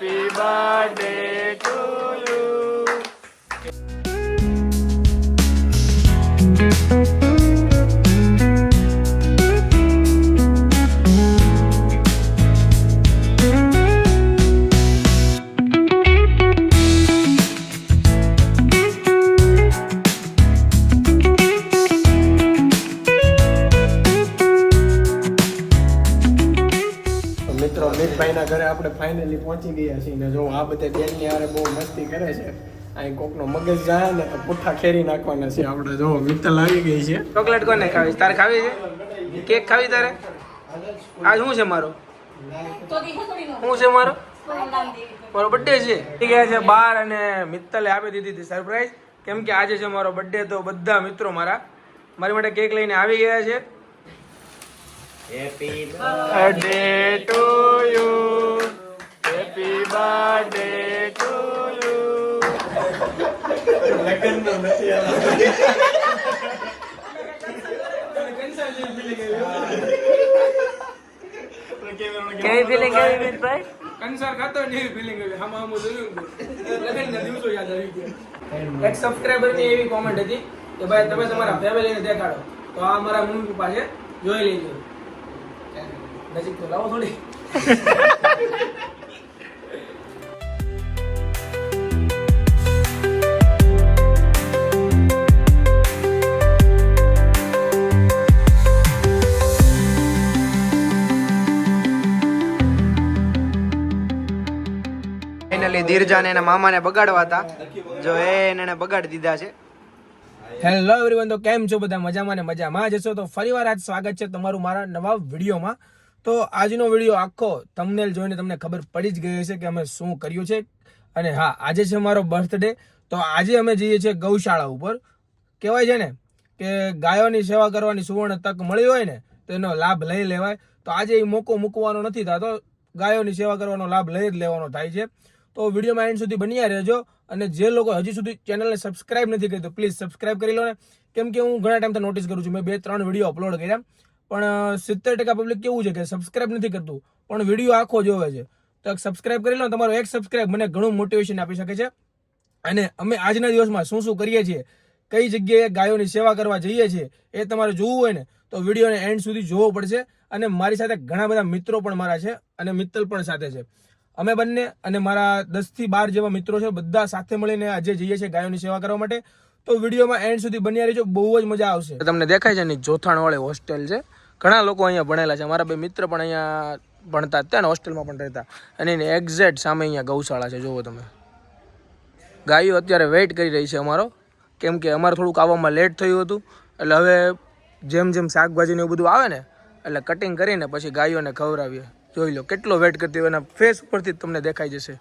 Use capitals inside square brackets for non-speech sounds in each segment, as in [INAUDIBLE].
Happy birthday મિતભાઈના ઘરે આપણે finally પહોંચી ગયા છીએ ને જો આ બધે બેનની આરે બહુ મસ્તી કરે છે, અહીં કોકનો મગજ જાય ને તો પુઠ્ઠા ખેરી નાખવાના છે આપણે. જો, મિત્તલ આવી ગઈ છે. ચોકલેટ કોને ખાવી તારે ખાવી છે? કેક ખાવી તારે? આજ શું છે મારો? શું છે મારો? મારો બર્થડે છે. થઈ ગયા છે બાર અને મિત્તલે આપી દીધી હતી સરપ્રાઈઝ કેમ કે આજે છે મારો બર્થડે તો બધા મિત્રો મારા, મારી માટે કેક લઈને આવી ગયા છે. Happy birthday to you happy birthday to you લગ્નનો નથી આવ્યો. કેવી ફિલિંગ કેવી મિતભાઈ? કંસાર ખાતો ને એવી ફિલિંગ આવી. આમાં આમાં જોયું લગ્નના દિવસો યાદ આવી ગયા. એક સબસ્ક્રાઇબરની એવી કોમેન્ટ હતી કે ભાઈ તમે તમારા ફેમિલીને દેખાડો. તો આ મારા મમ્મી પપ્પા છે જોઈ લેજો. નજીક તો લાવો થોડી. ફાઇનલી ધીરજાને એના મામાને બગાડવા હતા. જો એ એને બગાડી દીધા છે. હેલો એવરીવન તો કેમ છો બધા? મજામાં ને મજામાં જશો તો ફરીવાર આજ સ્વાગત છે તમારું મારા નવા વિડીયોમાં. તો આજનો વીડિયો આખો તમને જોઈને તમને ખબર પડી જ ગઈ હશે કે અમે શું કર્યું છે. અને હા, આજે છે મારો બર્થડે તો આજે અમે જઈએ છીએ ગૌશાળા ઉપર. કહેવાય છે ને કે ગાયોની સેવા કરવાની સુવર્ણ તક મળી હોય ને, તો એનો લાભ લઈ લેવાય. તો આજે એ મોકો મૂકવાનો નથી થતો. ગાયોની સેવા કરવાનો લાભ લઈ જ લેવાનો થાય છે. તો વિડીયોમાં એન્ડ સુધી બન્યા રહેજો. અને જે લોકો હજી સુધી ચેનલને સબસ્ક્રાઇબ નથી કરી, તો પ્લીઝ સબસ્ક્રાઇબ કરી લો ને. કેમ કે હું ઘણા ટાઈમથી નોટિસ કરું છું. મેં બે ત્રણ વીડિયો અપલોડ કર્યા. પણ સિત્તેર ટકા પબ્લિક કેવું છે કે સબસ્ક્રાઇબ નથી કરતું, પણ વીડિયો આખો જોવે છે. તો સબસ્ક્રાઇબ કરી લો તમારો એક સબસ્ક્રાઇબ મને ઘણું મોટિવેશન આપી શકે છે. અને અમે આજના દિવસમાં શું શું કરીએ છીએ, કઈ જગ્યાએ ગાયોની સેવા કરવા જઈએ છીએ, એ તમારે જોવું હોય ને, તો વિડીયોને એન્ડ સુધી જોવો પડશે. અને મારી સાથે ઘણા બધા મિત્રો પણ મારા છે અને મિત્તલ પણ સાથે છે. અમે બંને અને મારા દસથી બાર જેવા મિત્રો છે, બધા સાથે મળીને આજે જઈએ છીએ ગાયોની સેવા કરવા માટે. તો વિડીયોમાં એન્ડ સુધી બન્યા રહેજો, બહુ જ મજા આવશે. તમને દેખાય છે ને, જોથાણ વાળી હોસ્ટેલ છે. ઘણા લોકો અહીંયા ભણેલા છે. મારા બે મિત્ર પણ અહીંયા ભણતા હતા ને હોસ્ટેલમાં પણ રહેતા. અને એની એક્ઝેક્ટ સામે અહીંયા ગૌશાળા છે. જુઓ તમે. ગાયો અત્યારે વેઇટ કરી રહી છે અમારો. કેમ કે અમારે થોડુંક આવવામાં લેટ થયું હતું. એટલે હવે જેમ જેમ શાકભાજીને એવું બધું આવે ને, એટલે કટિંગ કરીને પછી ગાયોને ખવડાવીએ. જોઈ લો કેટલો વેટ કરતી હોય. એના ફેસ ઉપરથી જ તમને દેખાઈ જશે.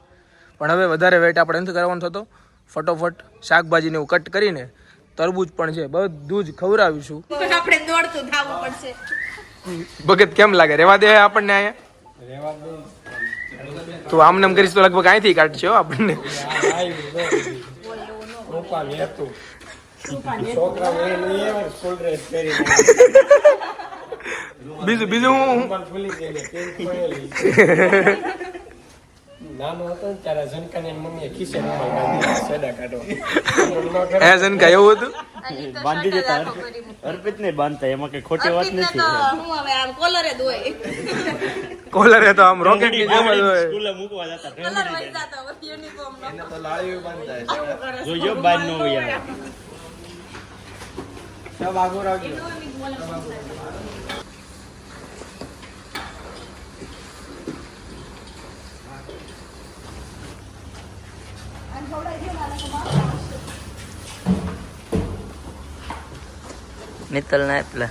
પણ હવે વધારે વેટ આપણે નથી કરવાનો થતો. ફટોફટ શાકભાજીને એવું કટ કરીને તરબૂચ પણ છે. બધું જ ખવડાવીશું. આપણે દોડતું થવું પડશે. ભગત કેમ લાગે રેવા દે આપણને અહીંયા તું આમ નામ કરીશ તો લગભગ અહીંથી કાઢશો આપણને. બીજું બીજું હું રૂમાલ ખુલી ગયેલી, પેન્ટ પહેરેલી. નાનો હતો ને ત્યારે ઝનકાની મમ્મીએ ખિસ્સે રૂમાલ બાંધી સેડા કાઢો [LAUGHS] એ. જનકા એવું હતું? બાંધી દેતા અર્પિત ને બાંધતા એમાં કઈ ખોટી વાત નથી. હું હવે આમ કોલરે [LAUGHS] તો આમ રોકેટની જેમ જ હોય. સ્કૂલે મૂકવા જતા કલર વહી જતો યુનિફોર્મ નો. જોજો બાર નો હોય સબ આગો રાખજો. મિત્તલ ના એટલે.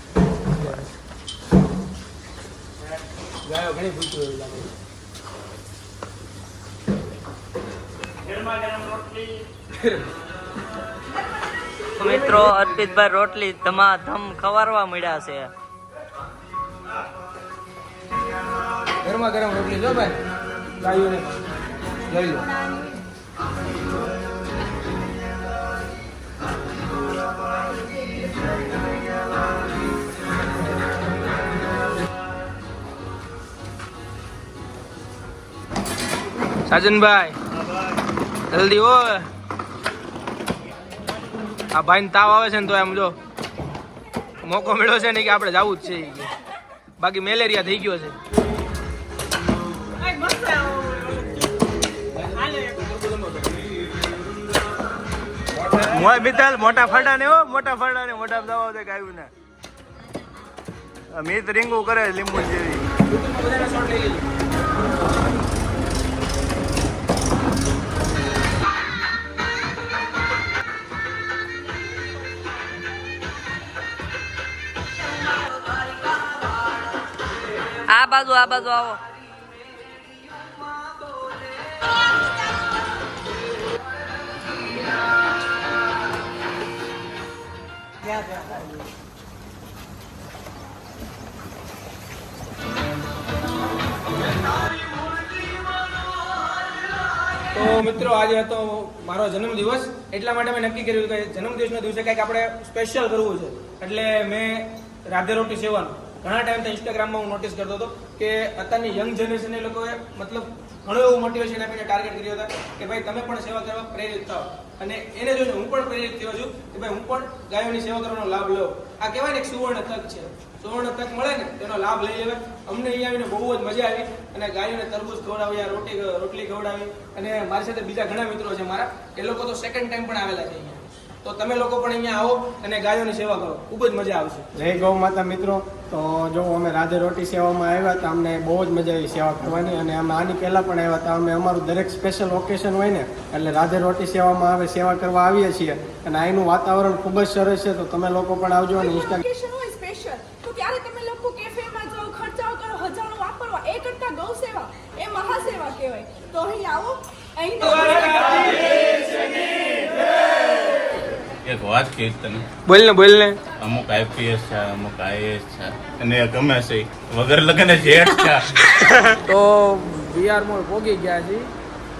મિત્રો, અર્પિતભાઈ રોટલી ધમાધમ ખવારવા મળ્યા છે. ગરમા ગરમ રોટલી જો ભાઈ. ગાયોને. લઈ લો. સાજનભાઈ જલ્દી હો. આ ભાઈને તાવ આવે છે ને તો એમ જો, મોકો મળ્યો છે ને કે આપણે જવું જ છે બાકી મેલેરિયા થઈ ગયો છે. મોય મિત્તલ, મોટા ફરડા ને મોટા ફરડા ને, મોટા દવા દે ગાયું ને. મિત રીંગું કરે લીંબુ જેવી. આ બાજુ આ બાજુ આવો. તો મિત્રો, આજે હતો મારો જન્મદિવસ. એટલા માટે મેં નક્કી કર્યું કે જન્મદિવસના દિવસે કંઈક આપણે સ્પેશિયલ કરવું છે. એટલે મેં રાધે રોટી સેવન ઘણા ટાઈમથી ઇન્સ્ટાગ્રામમાં હું નોટિસ કરતો હતો કે અત્યારની યંગ જનરેશન એ લોકોએ મતલબ ઘણું એવું મોટિવેશન આપીને ટાર્ગેટ કર્યો હતા કે ભાઈ તમે પણ સેવા કરવા પ્રેરિત થાઓ. અને એને જોઈને હું પણ પ્રેરિત થયો છું કે ભાઈ હું પણ ગાયોની સેવા કરવાનો લાભ લઉં. આ કહેવાય ને એક સુવર્ણ તક છે. સુવર્ણ તક મળે ને તેનો લાભ લઈ લેવાય. અમને અહીંયા આવીને બહુ જ મજા આવી અને ગાયોને તરબૂચ ખવડાવ્યા રોટી, રોટલી ખવડાવી અને મારી સાથે બીજા ઘણા મિત્રો છે મારા. એ લોકો તો સેકન્ડ ટાઈમ પણ આવેલા છે અહીંયા. તો તમે લોકો પણ અહીંયા આવો અને ગાયોની સેવા કરો. ખૂબ જ મજા આવશે. જય ગૌ માતા મિત્રો. તો જો અમે રાધે રોટી સેવામાં આવ્યા તો અમને બહુ જ મજા આવી સેવા કરવાની. અને અમે આની પહેલાં પણ આવ્યા હતા. અમે અમારું દરેક સ્પેશિયલ ઓકેશન હોય ને એટલે રાધે રોટી સેવામાં આવે સેવા કરવા આવીએ છીએ. અને અહીંનું વાતાવરણ ખૂબ જ સરસ છે. તો તમે લોકો પણ આવજો અને ઇન્સ્ટાગ્રામ સ્પેશિયલ તો ત્યારે તમે લોકો કેફેમાં જાઓ ખર્ચાઓ કરો હજારો વાપરવા એ કરતા ગૌ સેવા એ મહાસેવા કહેવાય. તો અહીં આવો. અહીં વાત કહીશ તને. બોલ ને બોલ ને. અમુક આઈપીએસ છે અમુક આઈએસ છે અને ગમે છે વગર લગને જેટ છે. [LAUGHS] તો વીઆર મોલ પોગી ગયા છે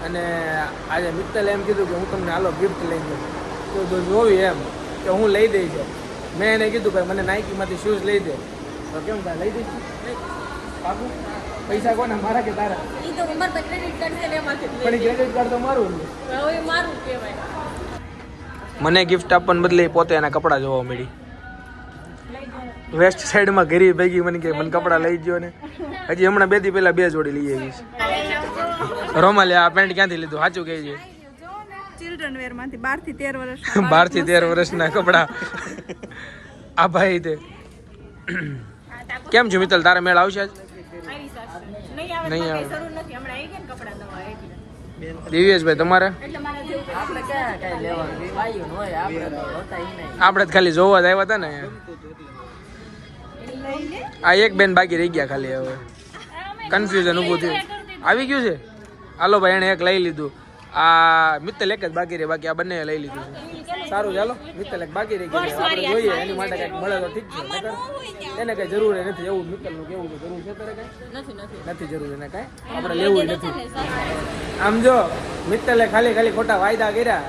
અને આજે મિત્તલે એમ કીધું કે હું તમને હાલો ગિફ્ટ લઈ દઉં. તો જો જોવી એમ કે હું લઈ દઈશ એમ. મેં એને કીધું કે મને નાઇકીમાંથી શૂઝ લઈ દે. તો કેમ ભાઈ લઈ દઈશ? બાપુ પૈસા કોને મારા કે તારા? એ તો ઉંમર પર ક્રેડિટ કાર્ડ છે ને એમાંથી પણ ક્રેડિટ કાર્ડ તો મારું હવે મારું કહેવાય. મને ગિફ્ટ આપવાને બદલે પોતે એના કપડાં જોવા મળી. વેસ્ટ સાઈડમાં ઘરી ભેગી મને કે મને કપડાં લઈ ગયો ને. હજી હમણાં બે દી પહેલા બે જોડી લઈ આવી છે. રોમાલે આ પેન્ટ ક્યાંથી લીધું? સાચું કહે છે. ચિલ્ડ્રન વેરમાંથી બારથી તેર વર્ષ બારથી તેર વર્ષના [LAUGHS] કપડા. આ ભાઈ તે. કેમ છો મિત્તલ? તારા મેળ આવશે આજ? નહીં આવે નહીં આવે. નથી. હમણાં આવી ગયા ને કપડા દિવ્યેશભાઈ તમારે? આપણે જ ખાલી જોવા જ આવ્યા હતા ને આ એક બેન બાકી રહી ગયા ખાલી હવે. કન્ફ્યુઝન ઊભું થયું. આવી ગયું છે? હાલો ભાઈ એને એક લઈ લીધું. આ મિત્તલ એક જ બાકી રહી બાકી આ બંને લઈ લીધું છે. સારું ચાલો. મિત્તલ બાકી રહી ગયું. આપણે જોઈએ એની માટે કંઈક મળે તો ઠીક છે. એને કઈ જરૂર નથી. એવું મિત્તલનું કેવું છે જરૂર છે તારે કઈ? નથી જરૂર એને કઈ? આપણે લેવું નથી. આમ જો મિત્તલે ખાલી ખાલી ખોટા વાયદા કર્યા.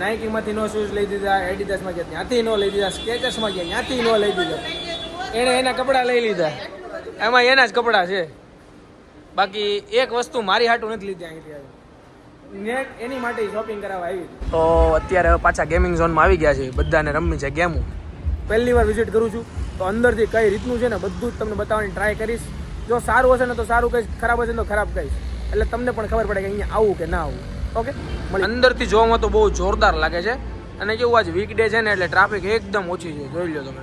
નાઇકીમાંથી નો શૂઝ લઈ દીધા એડિડાસમાં ગયા ત્યાંથી નો લઈ દીધા સ્કેચર્સમાં ગયા ત્યાંથી નો લઈ દીધા. એણે એના કપડાં લઈ લીધા. એમાં એના જ કપડાં છે. બાકી એક વસ્તુ મારી હાટું નથી લીધી અહીંથી નેટ એની માટે શોપિંગ કરાવવા આવી તો અત્યારે પાછા ગેમિંગ ઝોનમાં આવી ગયા છે. બધાને રમવી છે ગેમો પહેલી વાર વિઝિટ કરું છું. તો અંદરથી કઈ રીતનું છે ને બધું જ તમને બતાવવાની ટ્રાય કરીશ. જો સારું હશે ને તો સારું કહીશ ખરાબ હશે ને તો ખરાબ કહીશ. એટલે તમને પણ ખબર પડે કે અહીંયા આવું કે ના આવું. ઓકે અંદરથી જોવામાં તો બહુ જોરદાર લાગે છે. અને કેવું આજે વીકડે છે ને એટલે ટ્રાફિક એકદમ ઓછી છે. જોઈ લો તમે.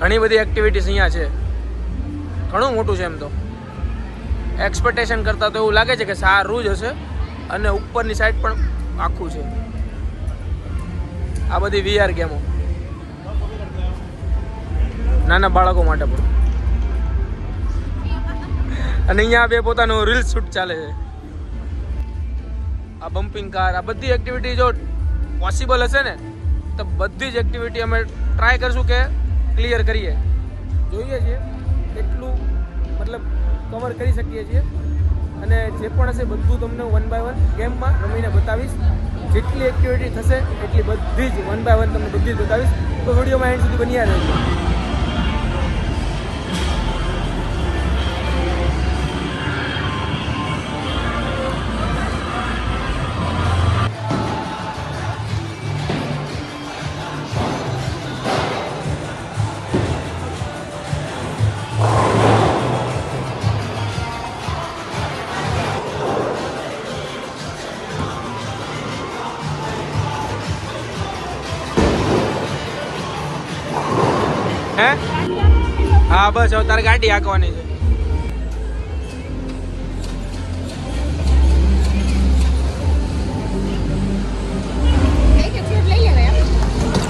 ઘણી બધી એક્ટિવિટીઝ અહીંયા છે. ઘણું મોટું છે એમ તો. એક્સપેક્ટેશન કરતાં તો એવું લાગે છે કે સારું જ હશે અને ઉપરની સાઈડ પણ આખું છે. આ બધી વીઆર ગેમો. નાના બાળકો માટે પણ. અને અહીંયા બે પોતાનું રીલ શૂટ ચાલે છે. આ બમ્પિંગ કાર આ બધી એક્ટિવિટી જો પોસિબલ હશે ને, તો બધી જ એક્ટિવિટી અમે ટ્રાય કરશું કે ક્લિયર કરીએ. જોઈએ છીએ કેટલું, મતલબ કવર કરી શકીએ છીએ. અને જે પણ હશે બધું તમને વન બાય વન ગેમમાં રમીને બતાવીશ. જેટલી એક્ટિવિટી થશે એટલી બધી જ વન બાય વન તમને બધી જ બતાવીશ. તો વિડીયોમાં એન્ડ સુધી બન્યા રહેજો. હા બસ હવે તારે ગાડી હાંકવાની છે.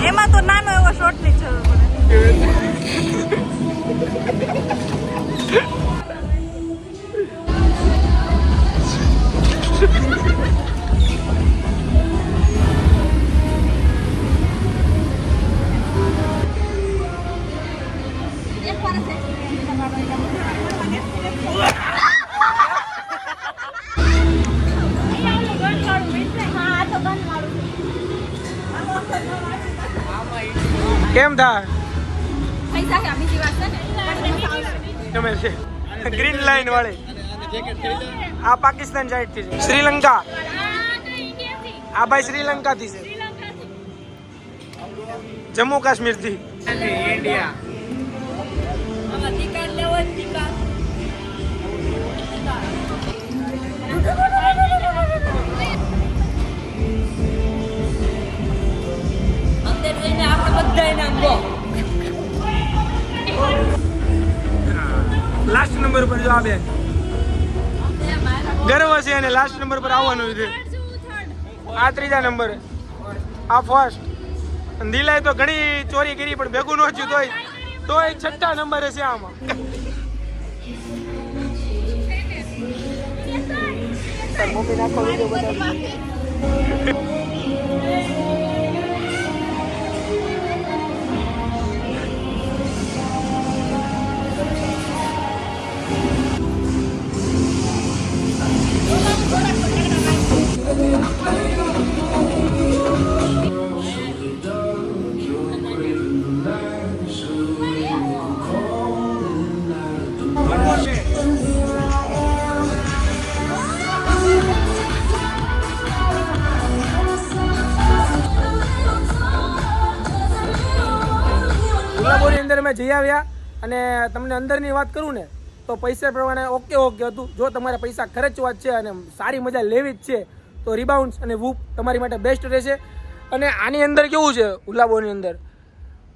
એમાં તો નાનો એવો શોર્ટની જરૂર પડે કેમ થા છે. છે ગ્રીન લાઈન વાળી. આ પાકિસ્તાન સાઈડથી છે. શ્રીલંકા. આ ભાઈ શ્રીલંકા થી છે જમ્મુ કાશ્મીરથી ઇન્ડિયા. બધા નામ લાસ્ટ નંબર પર જો આ બેન. ગર્વ છે અને લાસ્ટ નંબર પર આવવાનું છે. આ ત્રીજા નંબર આ ફર્સ્ટ દિલાય તો ઘણી ચોરી કરી પણ ભેગું ન થયું તોય. તોય છઠ્ઠા નંબરે છે આમાં. ગુલાબોની અંદર જઈ આવ્યા અને તમને અંદરની વાત કરું ને, તો પૈસા પ્રમાણે ઓકે ઓકે હતું. જો તમારે પૈસા ખર્ચવા જ છે અને સારી મજા લેવી જ છે, તો રિબાઉન્સ અને વૂપ તમારી માટે બેસ્ટ રહેશે. અને આની અંદર કેવું છે ગુલાબોની અંદર?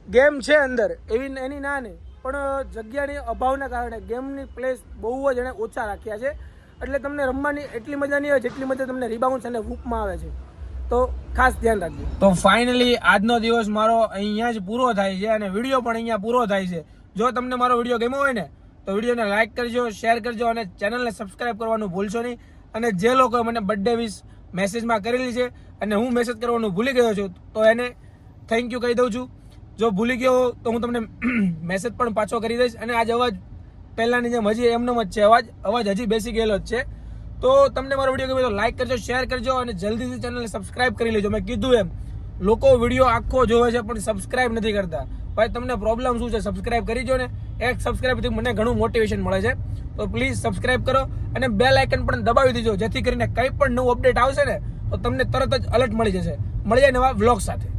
ગેમ છે અંદર, એવી એની ના નહીં. પણ જગ્યાની અભાવના કારણે ગેમની પ્લેસ બહુ જ એણે ઓછા રાખ્યા છે. એટલે તમને રમવાની એટલી મજા નહીં આવે જેટલી મજા તમને રિબાઉન્સ અને વૂપમાં આવે છે. તો ખાસ ધ્યાન રાખજો. તો ફાઇનલી આજનો દિવસ મારો અહીંયા જ પૂરો થાય છે અને વીડિયો પણ અહીંયા પૂરો થાય છે. જો તમને મારો વીડિયો ગમ્યો હોય ને, તો વિડીયોને લાઇક કરજો શેર કરજો અને ચેનલને સબસ્ક્રાઇબ કરવાનું ભૂલશો નહીં. અને જે લોકોએ મને બર્થડે વિશ મેસેજમાં કરેલી છે અને હું મેસેજ કરવાનું ભૂલી ગયો છું, તો એને થેન્ક યુ કહી દઉં છું. જો ભૂલી ગયો તો હું તમને [CLEARS THROAT] મેસેજ પણ પાછો કરી દઈશ. અને આજ અવાજ પહેલાંની જેમ હજી એમનો જ છે. અવાજ અવાજ હજી બેસી ગયેલો જ છે. તો તમને મારો વીડિયો ગમ્યો તો લાઈક કરજો શેર કરજો અને જલ્દીથી ચેનલને સબસ્ક્રાઇબ કરી લેજો. મેં કીધું એમ, લોકો વીડિયો આખો જોવે છે પણ સબસ્ક્રાઇબ નથી કરતા. ભાઈ, તમને પ્રોબ્લેમ શું છે? સબસ્ક્રાઇબ કરી જો ને. એક સબસ્ક્રાઇબથી મને ઘણું મોટિવેશન મળે છે. તો પ્લીઝ સબસ્ક્રાઇબ કરો અને બેલ આઇકન પણ દબાવી દેજો, જેથી કરીને કંઈ પણ નવું અપડેટ આવશે ને, તો તમને તરત જ અલર્ટ મળી જશે. મળી જાય નવા વ્લોગ સાથે.